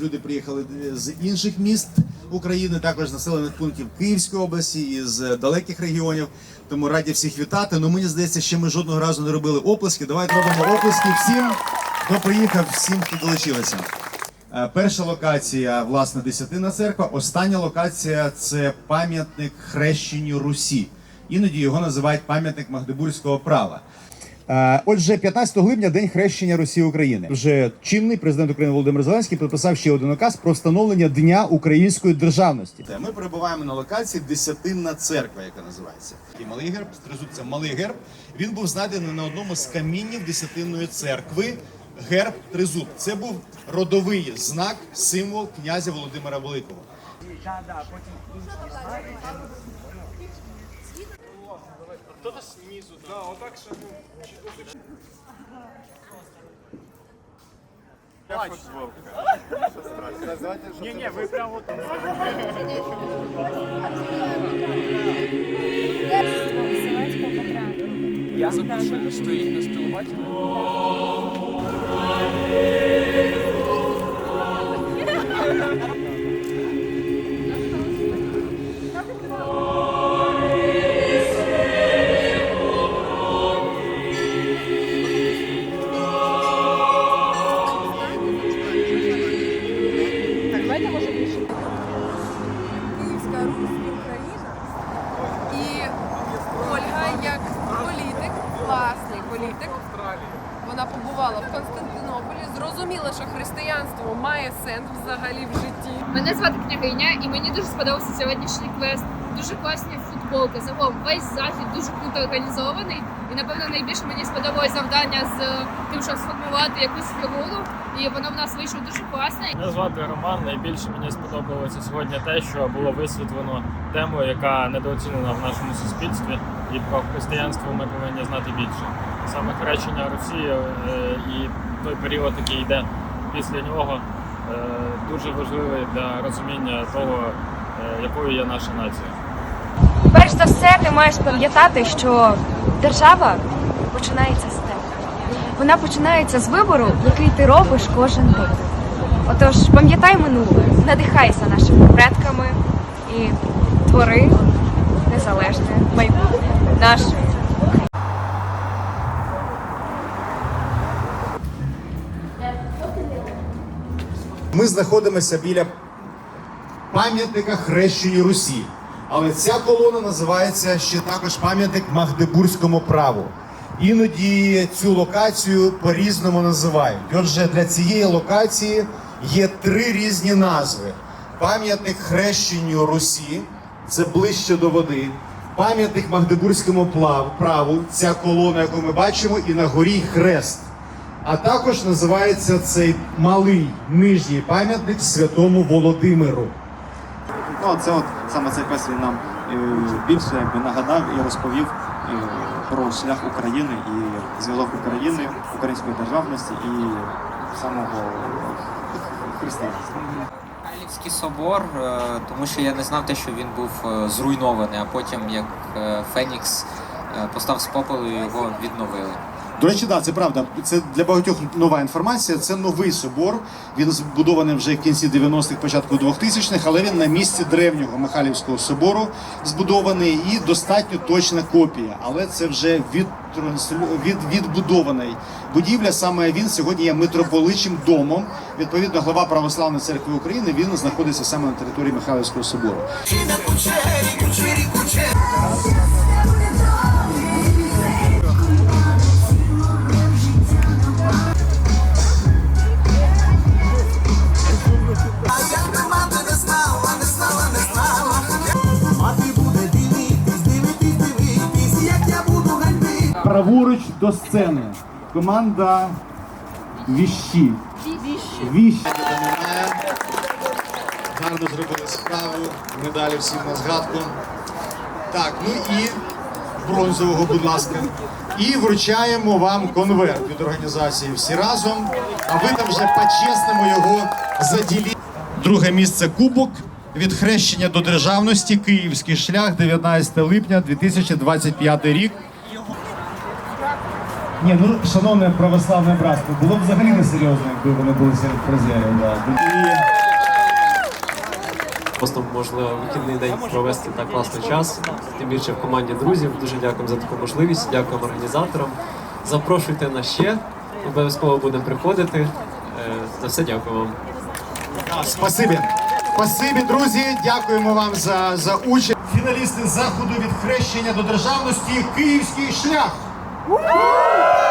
люди приїхали з інших міст України, також з населених пунктів Київської області і з далеких регіонів. Тому раді всіх вітати. Ну мені здається, ще ми жодного разу не робили оплески. Давайте робимо оплески всім, хто приїхав, всім, хто долучилися. Е, Перша локація, власне, Десятина церква. Остання локація це пам'ятник хрещенню Русі. Іноді його називають пам'ятник Магдебурзького права. Е, Отже, 15 липня день хрещення Росії України. Вже чинний президент України Володимир Зеленський підписав ще один указ про встановлення Дня української державності. Ми перебуваємо на локації Десятинна церква, яка називається. І малий герб тризуб це малий герб. Він був знайдений на одному з каміннів Десятинної церкви. Герб тризуб. Це був родовий знак, символ князя Володимира Великого. снизу. Да, да отак ще ну, чітко. Я футболка. Не, не, вы прям вот... Я запишу, что их на стилбате. Класний політик, вона побувала в Константинополі, зрозуміла, що християнство має сенс взагалі в житті. Мене звати княгиня, і мені дуже сподобався сьогоднішній квест. Дуже класні футболки. Загалом весь захід дуже круто організований. І напевно найбільше мені сподобалось завдання з тим, щоб сформувати якусь фігуру. І воно в нас вийшло дуже класне. Мене звати Роман. Найбільше мені сподобалося сьогодні те, що було висвітлено тему, яка недооцінена в нашому суспільстві, і про християнство ми повинні знати більше. Саме хрещення Росії е, і той період, який йде після нього, е, дуже важливий для розуміння того, е, якою є наша нація. Перш за все, ти маєш пам'ятати, що держава починається з тебе. Вона починається з вибору, який ти робиш кожен день. Отож, пам'ятай минуле, надихайся нашими предками і твори незалежне майбутнє наше. Ми знаходимося біля пам'ятника хрещенню Русі. Але ця колона називається ще також пам'ятник Магдебурзькому праву. Іноді цю локацію по-різному називають. Отже, для цієї локації є три різні назви: пам'ятник хрещенню Русі, це ближче до води. Пам'ятник Магдебурзькому праву, ця колона, яку ми бачимо, і на горі хрест. А також називається цей малий нижній пам'ятник святому Володимиру. Ну, це от саме цей квест він нам е, більше якби нагадав і розповів е, про шлях України і зв'язок України, української державності і самого християнства. Михайлівський собор, е, тому що я не знав те, що він був е, зруйнований, а потім як е, Фенікс постав з попелу його відновили. До речі, да, це правда. Це для багатьох нова інформація. Це новий собор. Він збудований вже в кінці 90-х, початку 2000-х, але він на місці древнього Михайлівського собору збудований і достатньо точна копія. Але це вже від, від, відбудований будівля. Саме він сьогодні є митрополичим домом. Відповідно, глава Православної церкви України він знаходиться саме на території Михайлівського собору. Праворуч до сцени. Команда Віщі. Віщі. Гарно зробили справу. Медалі всім на згадку. Так, ну і бронзового, будь ласка. І вручаємо вам конверт від організації всі разом. А ви там вже по-чесному його заділіть. Друге місце кубок. Від хрещення до державності Київський шлях 19 липня 2025 рік. Ні, ну шановне православне братство, було б взагалі несерйозно, якби вони були серед призерів. Да. Просто можливо вихідний день провести так класний час, тим більше в команді друзів. Дуже дякуємо за таку можливість, дякуємо організаторам. Запрошуйте нас ще, обов'язково будемо приходити. Е, За все дякую вам. Спасибі. Спасибі, друзі. Дякуємо вам за, за участь. Фіналісти заходу від хрещення до державності Київський шлях. 오!